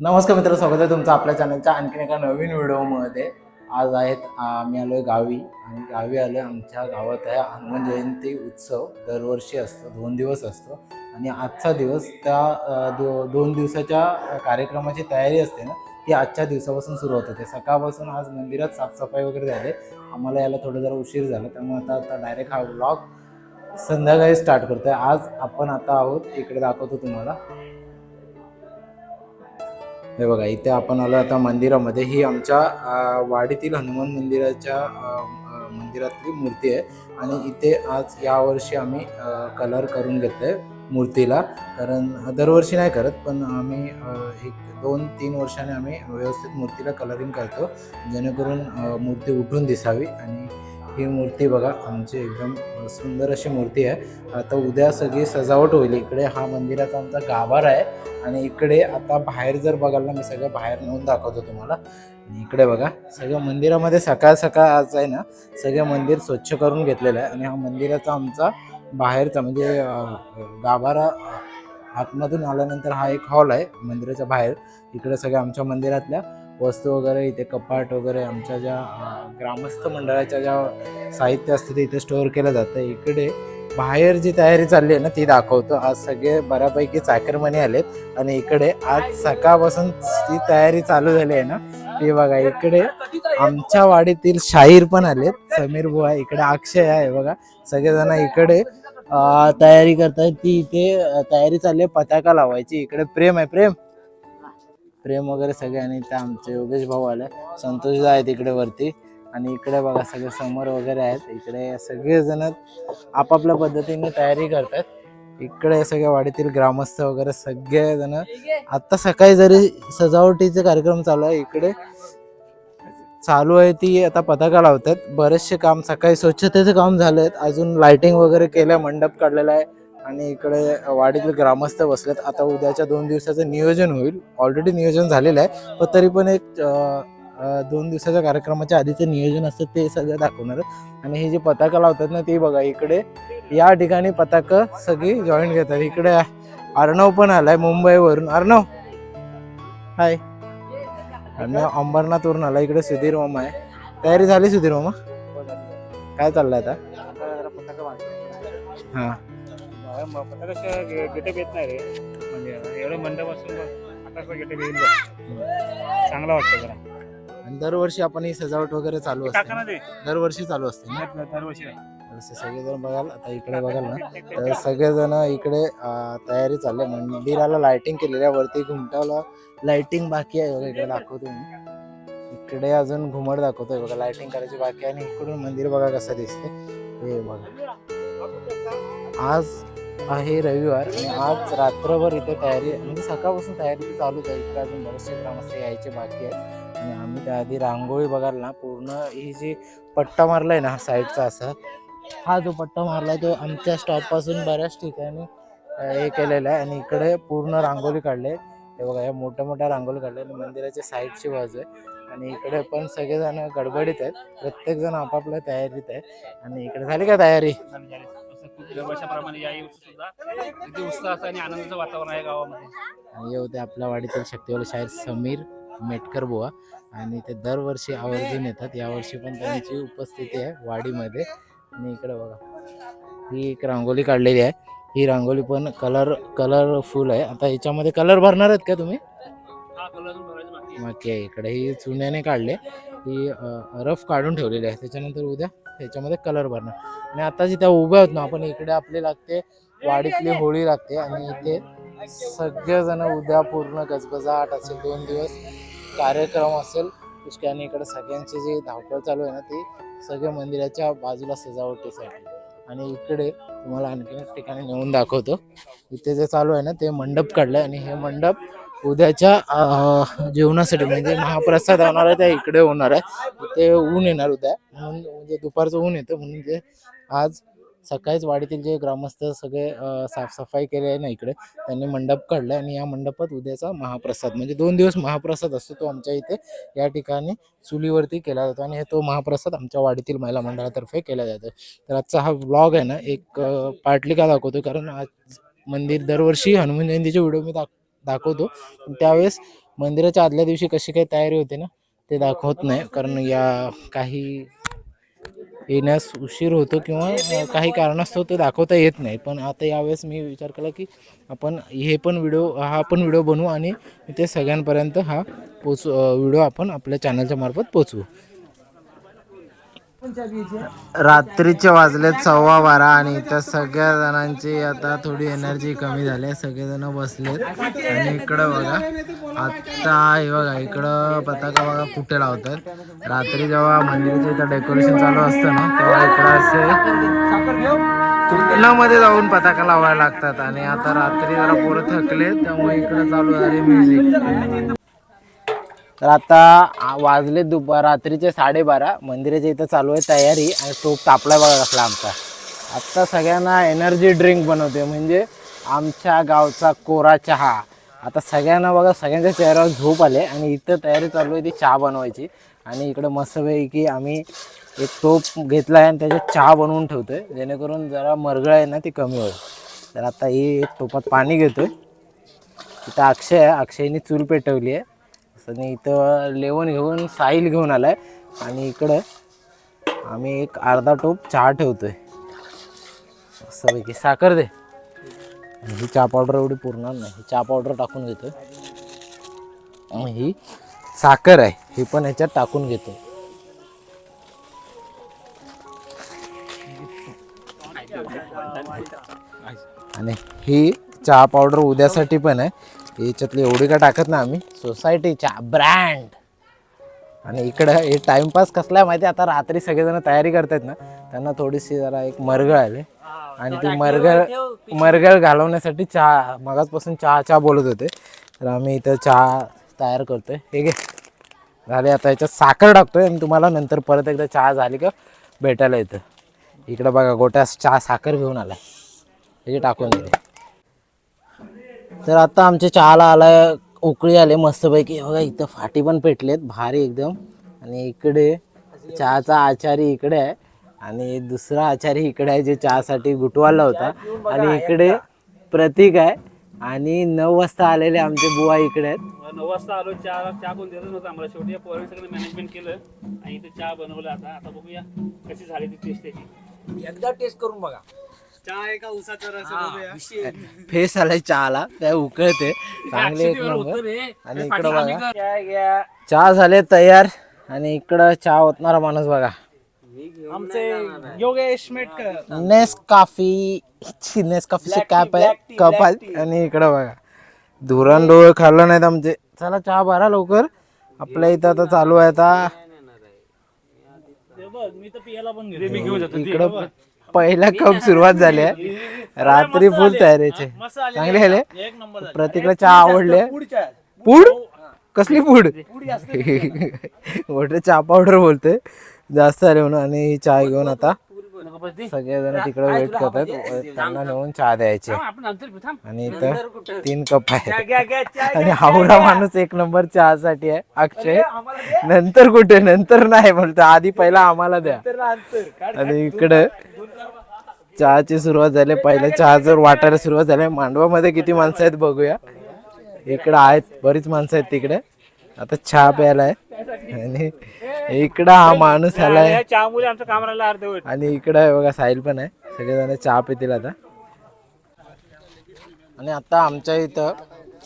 नमस्कार मित्र स्वागत आहे तुमचं आपल्या चॅनलच्या आणखीन एका नवीन व्हिडिओमध्ये. आज आहेत आम्ही आलो आहे गावी आणि गावी आलो आहे आमच्या गावात आहे हनुमान जयंती उत्सव. दरवर्षी असतो दोन दिवस असतो. आणि आजचा दिवस त्या दो दोन दिवसाच्या कार्यक्रमाची तयारी असते ना ती आजच्या दिवसापासून सुरू होते. सकाळपासून आज मंदिरात साफसफाई वगैरे झाली. आम्हाला याला थोडं जरा उशीर झाला त्यामुळे आता आता डायरेक्ट हा ब्लॉग संध्याकाळी स्टार्ट करतोय. आज आपण आता आहोत इकडे दाखवतो तुम्हाला. हे बघा इथे आपण आलो आता मंदिरामध्ये. ही आमच्या वाडीतील हनुमान मंदिराच्या मंदिरातली मूर्ती आहे. आणि इथे आज यावर्षी आम्ही कलर करून घेतलंय मूर्तीला. कारण दरवर्षी नाही करत पण आम्ही एक दोन तीन वर्षाने आम्ही व्यवस्थित मूर्तीला कलरिंग करतो. जेणेकरून मूर्ती उठून दिसावी आणि ही मूर्ती बघा आमची एकदम सुंदर अशी मूर्ती आहे. आता उद्या सगळी सजावट होईल. इकडे हा मंदिराचा आमचा गाभारा आहे आणि इकडे आता बाहेर जर बघाल ना मी सगळं बाहेर नेऊन दाखवतो तुम्हाला. इकडे बघा सगळं मंदिरामध्ये सकाळ सकाळ आज आहे ना सगळं मंदिर स्वच्छ करून घेतलेलं आहे. आणि हा मंदिराचा आमचा बाहेरचा म्हणजे गाभारा आतमधून आल्यानंतर हा एक हॉल आहे मंदिराच्या बाहेर. इकडे सगळ्या आमच्या मंदिरातल्या वस्तू वगैरे इथे कपाट वगैरे आमच्या ज्या ग्रामस्थ मंडळाच्या ज्या साहित्य असतं ते इथे स्टोअर केलं जातं. इकडे बाहेर जी तयारी चालली आहे ना ती दाखवतो. आज सगळे बऱ्यापैकी चाकरमानी आलेत आणि इकडे आज सकाळपासून ती तयारी चालू झाली आहे ना ती बघा इकडे आमच्या वाडीतील शाहीर पण आलेत. समीर बुवा इकडे अक्षय आहे बघा. सगळेजण इकडे तयारी करतात ती इथे तयारी चालली आहे पताका लावायची. इकडे प्रेम आहे प्रेम. प्रेम वगैरे सगळे आणि आमचे योगेश भाऊ आले. संतोष आहेत इकडे वरती. आणि इकडे बघा सगळे समोर वगैरे आहेत. इकडे सगळेजण आपापल्या पद्धतीने तयारी करतात. इकडे सगळ्या वाडीतील ग्रामस्थ वगैरे सगळेजण. आत्ता सकाळी जरी सजावटीचे कार्यक्रम चालू आहे इकडे चालू आहे ती आता पताका लावतात. बरेचसे काम सकाळी स्वच्छतेचं काम झालं आहेत अजून लाइटिंग वगैरे केलं मंडप काढलेला आहे. आणि इकडे वाडीतील ग्रामस्थ बसलेत. आता उद्याच्या दोन दिवसाचं नियोजन होईल. ऑलरेडी नियोजन झालेलं आहे पण तरी पण एक दोन दिवसाच्या कार्यक्रमाच्या आधीचं नियोजन असतं ते सगळं दाखवणार. आणि ही जी पताका लावतात ना ती बघा इकडे या ठिकाणी पताका सगळी जॉईन घेतात. इकडे अर्णव पण आलाय मुंबईवरून. अर्णव! हाय अर्णव अंबरनाथवरून आला इकडे सुधीर मामा आहे. तयारी झाली सुधीर मामा? काय चाललंय आता? हा. कसं गेटअप येत नाही रे. म्हणजे एवढं मंडप असून आता गेटअप येईल. चांगला वाटतं जरा. आणि दरवर्षी आपण ही सजावट वगैरे चालू असते. ना ते. दरवर्षी चालू असते ना? दर- दरवर्षी जसे सगळेजण बघाल. आता इकडे बघाल ना तर सगळेजण इकडे अं, तयारी चालली आहे. मंदिराला लाइटिंग केलेली आहे. वरती घुमटाला लाइटिंग बाकी आहे. बघा इकडे दाखवतो मी. इकडे अजून घुमट दाखवतोय. बघा लाइटिंग करायची बाकी आहे. आणि इकडून मंदिर बघा कसं दिसते हे बघा. आज आहे रविवार. आणि आज रात्रभर इथे तयारी म्हणजे सकाळपासून तयारी चालूच आहे. इकडे अजून बरेचसे ग्रामस्थ यायचे बाकी आहेत. आणि आम्ही त्याआधी रांगोळी बघाल ना पूर्ण ही जी पट्टा मारलाय ना साईडचा असा हा जो पट्टा मारला तो आमच्या स्टॉपपासून बऱ्याच ठिकाणी हे केलेलं आहे. आणि इकडे पूर्ण रांगोळी काढले हे बघा या मोठ्या मोठ्या रांगोळी काढल्या आणि मंदिराच्या साईडची बाजू आहे. आणि इकडे पण सगळेजण गडबडीत आहेत. प्रत्येकजण आपापल्या तयारीत आहे. आणि इकडे झाली का तयारी? दरवर्षाप्रमाणे या वर्षी सुद्धा किती उत्साहाचं आणि आनंदाचं वातावरण आहे गावामध्ये. आणि हे होते आपल्या वाडीतील शक्तिवाले शाहीर समीर मेटकर बुवा. आणि ते दरवर्षी आवर्जून येतात. यावर्षी पण त्यांची उपस्थिती आहे वाडीमध्ये. आणि इकडे बघा. ही एक रांगोळी काढलेली आहे. ही रांगोळी पण कलर कलरफुल आहे. आता याच्यामध्ये कलर भरणार आहेत का तुम्ही? हा कलर अजून भरायचं बाकी आहे. मग इकडे ही चुन्याने काढले. ही रफ काढून ठेवलेली आहे. त्याच्यानंतर उद्या त्याच्यामध्ये कलर भरणार. आणि आता जिथे उभे आहोत ना आपण इकडे आपली लागते वाडीतली होळी लागते आणि इथे सगळेजण उद्या पूर्ण गजबजाट असेल दोन दिवस कार्यक्रम असेल. पुष्कळ आणि इकडे सगळ्यांची जी धावपळ चालू आहे ना ती सगळ्या मंदिराच्या बाजूला सजावटीसाठी. आणि इकडे तुम्हाला आणखीन एक ठिकाणी नेऊन दाखवतो. इथे जे चालू आहे ना ते मंडप काढलंय आणि हे मंडप उद्याच्या जेवणासाठी म्हणजे महाप्रसाद होणार आहे त्या इकडे होणार आहे. ते ऊन येणार उद्या. म्हणून म्हणजे दुपारचं ऊन येतं म्हणून ते आज सकाळीच वाडीतील जे ग्रामस्थ सगळे साफसफाई केली आहे ना इकडे त्यांनी मंडप काढला आणि या मंडपात उद्याचा महाप्रसाद म्हणजे दोन दिवस महाप्रसाद असतो तो आमच्या इथे. या ठिकाणी चुलीवरती केला जातो आणि हे तो महाप्रसाद आमच्या वाडीतील महिला मंडळातर्फे केला जातो. तर आजचा हा ब्लॉग आहे ना एक पार्टली का दाखवतो कारण आज मंदिर दरवर्षी हनुमान जयंतीचे व्हिडिओ मी दाख दाखवतो. त्यावेळेस मंदिराच्या आदल्या दिवशी कशी काही तयारी होते ना ते दाखवत नाही. कारण या काही येण्यास उशीर होतो किंवा काही कारणास्तव ते दाखवता येत नाही. पण आता यावेळेस मी विचार केला की आपण हे पण व्हिडिओ हा पण व्हिडिओ बनवू आणि ते सगळ्यांपर्यंत हा पोचू व्हिडिओ आपण आपल्या चॅनलच्या मार्फत पोचवू. रात्रीचे वाजलेत सव्वा बारा आणि इथं सगळ्या जणांची आता थोडी एनर्जी कमी झाली आहे. सगळेजण बसलेत. आणि इकडं बघा आता हे बघा इकडं पताका बघा कुठे लावतात. रात्री जेव्हा मंदिराचं इथं डेकोरेशन चालू असतं ना तेव्हा इकडं असे कुटणामध्ये जाऊन पताका लावायला लागतात. आणि आता रात्री जरा पोरं थकले त्यामुळे इकडं चालू झाले म्युझिक तर आता वाजले दुपार रात्रीचे साडेबारा. मंदिराच्या इथं चालू आहे तयारी आणि तो तापला बघा आमचा. आत्ता सगळ्यांना एनर्जी ड्रिंक बनवते म्हणजे आमच्या गावचा कोरा चहा. आता सगळ्यांना बघा सगळ्यांच्या चेहऱ्यावर झोप आले आणि इथं तयारी चालू आहे ती चहा बनवायची. आणि इकडं मस्तपैकी आम्ही एक तोप घेतला आहे आणि त्याच्यात चहा बनवून ठेवतो आहे जेणेकरून जरा मरगळ आहे ना ती कमी होईल. तर आता ही एक टोपात पाणी घेतो आहे इथं अक्षय आहे. अक्षयने चूल पेटवली आहे. आणि इथं लेवण घेऊन साईल घेऊन आलाय. आणि इकडं आम्ही एक अर्धा टोप चहा ठेवतोय. मस्तपैकी. साखर दे. ही चहा पावडर एवढी पुरणार नाही. ही चहा पावडर टाकून घेतोय. आणि ही साखर आहे. ही पण ह्याच्यात टाकून घेतो आणि ही चहा पावडर उद्यासाठी पण आहे. याच्यातली एवढी का टाकत ना आम्ही? सोसायटीच्या ब्रँड आणि इकडं हे टाइमपास कसला आहे माहिती आहे? आता रात्री सगळेजण तयारी करतात ना त्यांना थोडीशी जरा एक मरगळ आले. आणि ती मरगळ मरगळ घालवण्यासाठी चहा मगाचपासून चहा चहा बोलत होते. तर आम्ही इथं चहा तयार करतोय. हे घे. झाले आता याच्यात साखर टाकतोय आणि तुम्हाला नंतर परत एकदा चहा झाली का भेटायला येतं. इकडं बघा गोट्या चहा साखर घेऊन आला हे टाकून दिले तर आता आमच्या चहाला आला उकळी आले मस्तपैकी. हे बघा इथं फाटी पण पेटलेत भारी एकदम. आणि इकडे चहाचा आचारी इकडे आहे. आणि दुसरा आचारी इकडे आहे जे चहासाठी गुटवाला होता. आणि इकडे प्रतीक आहे. आणि नऊ वाजता आलेले आमचे बुवा इकडे आहेत. नऊ वाजता आलो चहा चहा कोण देतच नव्हतं आम्हाला. शेवटी या पोरांनी सगळं मॅनेजमेंट केलं आणि इथे चहा बनवला. आता आता बघूया कशी झाली ती टेस्ट त्याची. एकदा टेस्ट करून बघा. चहा आहे का उसाचा रस फेस आलाय चहाला. त्या उकळते. चांगले एक नंबर. आणि इकडं बघा. चहा झाले तयार. आणि इकडं चहा ओतणारा माणूस बघा. आमचे योगेश मेटकर. Nescafe. नेस काफीचे कॅप आहे. कप आहे आणि इकडं बघा. धुरण डोळे खाल्लं नाहीत आमचे. चला चहा भरा लवकर. आपल्या इथं आता चालू आहे आता. मी तर पियाला पण घेतो मी घेऊन जातो. इकडं पहिला कप सुरुवात झाली आहे. रात्री फुल तयारीचे. चांगले नंबर प्रतीकला चहा आवडले? पूड? कसली पूड? मोठे चहा पावडर बोलते जास्त आले म्हणून आणि ही चहा घेऊन आता सगळेजण तिकडे वेट करतात. त्यांना नेऊन चहा द्यायचे. आपण नंतर थांब. आणि इथं तीन कप आहे आणि हावडा माणूस एक नंबर चहासाठी आहे अक्षय. नंतर कुठे? नंतर नाही बोलतो आधी पहिला आम्हाला द्या. आणि इकडे चहाची सुरुवात झाली पहिल्या चहा जर वाटायला सुरुवात झाली. मांडवामध्ये किती माणसं आहेत बघूया. इकडं आहेत बरीच माणसं आहेत तिकडे. आता चहा प्यायला आहे. आणि इकडं हा माणूस आलाय. आणि इकडं आहे बघा साहिल पण आहे. सगळेजण चहा पितील आता. आणि आता आमच्या इथं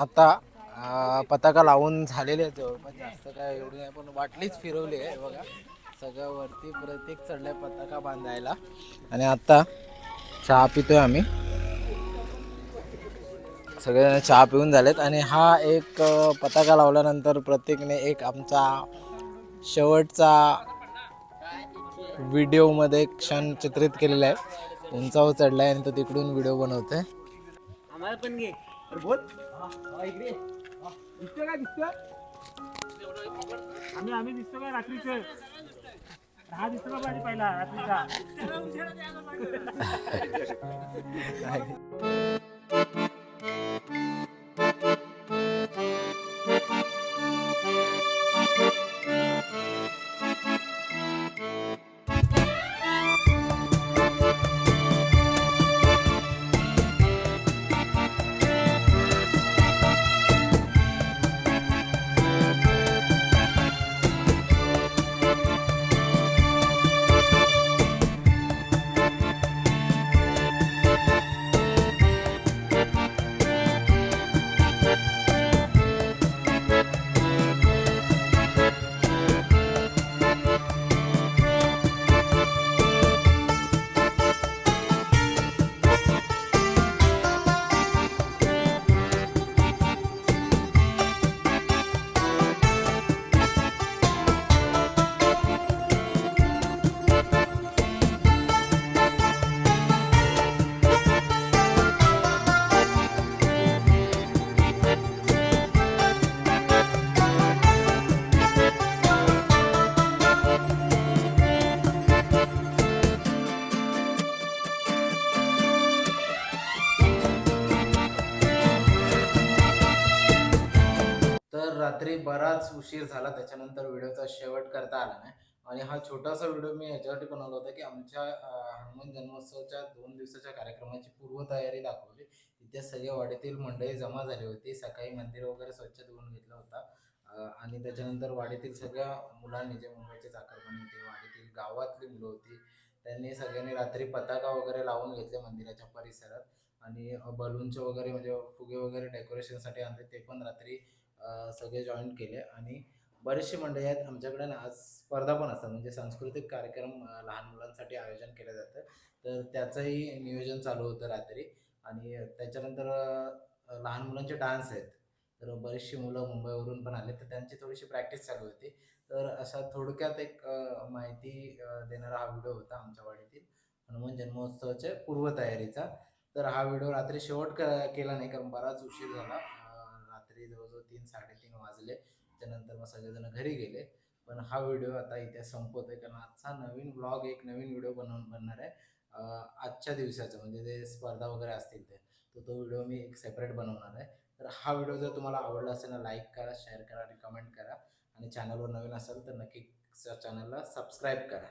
आता पताका लावून झालेले आहेत जवळपास. जास्त काय एवढी नाही पण वाटलीच फिरवली आहे बघा. सगळं वरती प्रत्येक चढलाय पताका बांधायला. आणि आता चहा पितोय आम्ही. सगळेजण चहा पिऊन झालेत आणि हा एक पताका लावल्यानंतर प्रत्येकने एक आमचा शेवटचा व्हिडिओमध्ये क्षण चित्रित केलेला आहे. उंचावर चढला आहे आणि तो तिकडून व्हिडिओ बनवतोय. आम्ही आम्ही दिसतो का रात्रीचं? हा पाहिजे पहिला? रात्रीचा. रात्री बराच उशीर झाला त्याच्यानंतर व्हिडिओचा शेवट करता आला नाही. आणि हा छोटासा व्हिडिओ मी याच्यासाठी बनवला होता की आमच्या हनुमान जन्मोत्सवच्या दोन दिवसाच्या कार्यक्रमाची पूर्वतयारी दाखवली. तिथे सगळ्या वाडीतील मंडळी जमा झाली होती. सकाळी मंदिर वगैरे स्वच्छ धुवून घेतलं होता. आणि त्याच्यानंतर वाडीतील सगळ्या मुलांनी जे मुंबईचे चाकरपणी होते वाडीतील गावातली मुलं होती त्यांनी सगळ्यांनी रात्री पताका वगैरे लावून घेतले मंदिराच्या परिसरात. आणि बलूनचे वगैरे म्हणजे फुगे वगैरे डेकोरेशनसाठी आणले ते पण रात्री सगळे जॉईन केले आणि बरेचसे मंडळी आहेत आमच्याकडे ना आज स्पर्धा पण असतात. म्हणजे सांस्कृतिक कार्यक्रम लहान मुलांसाठी आयोजन केलं जातं. तर त्याचंही नियोजन चालू होतं रात्री आणि त्याच्यानंतर लहान मुलांचे डान्स आहेत. तर बरीचशी मुलं मुंबईवरून पण आले तर त्यांची थोडीशी प्रॅक्टिस चालू होती. तर अशा थोडक्यात एक माहिती देणारा हा व्हिडिओ होता आमच्या वाडीतील. हनुमान जन्मोत्सवाच्या पूर्वतयारीचा. तर हा व्हिडिओ रात्री शेवट क- केला नाही कारण बराच उशीर झाला. रात्री जवळजवळ तीन साडेतीन वाजले. त्यानंतर मग सगळेजण घरी गेले. पण हा व्हिडिओ आता इथे संपवतोय कारण आजचा नवीन ब्लॉग एक नवीन व्हिडिओ बनवून बनणार आहे. आजच्या दिवसाचं म्हणजे जे स्पर्धा वगैरे असतील ते तर तो व्हिडिओ मी एक सेपरेट बनवणार आहे. तर हा व्हिडिओ जर तुम्हाला आवडला असेल ना लाईक करा शेअर करा आणि कमेंट करा. आणि चॅनलवर नवीन असेल तर नक्की चॅनलला सबस्क्राईब करा.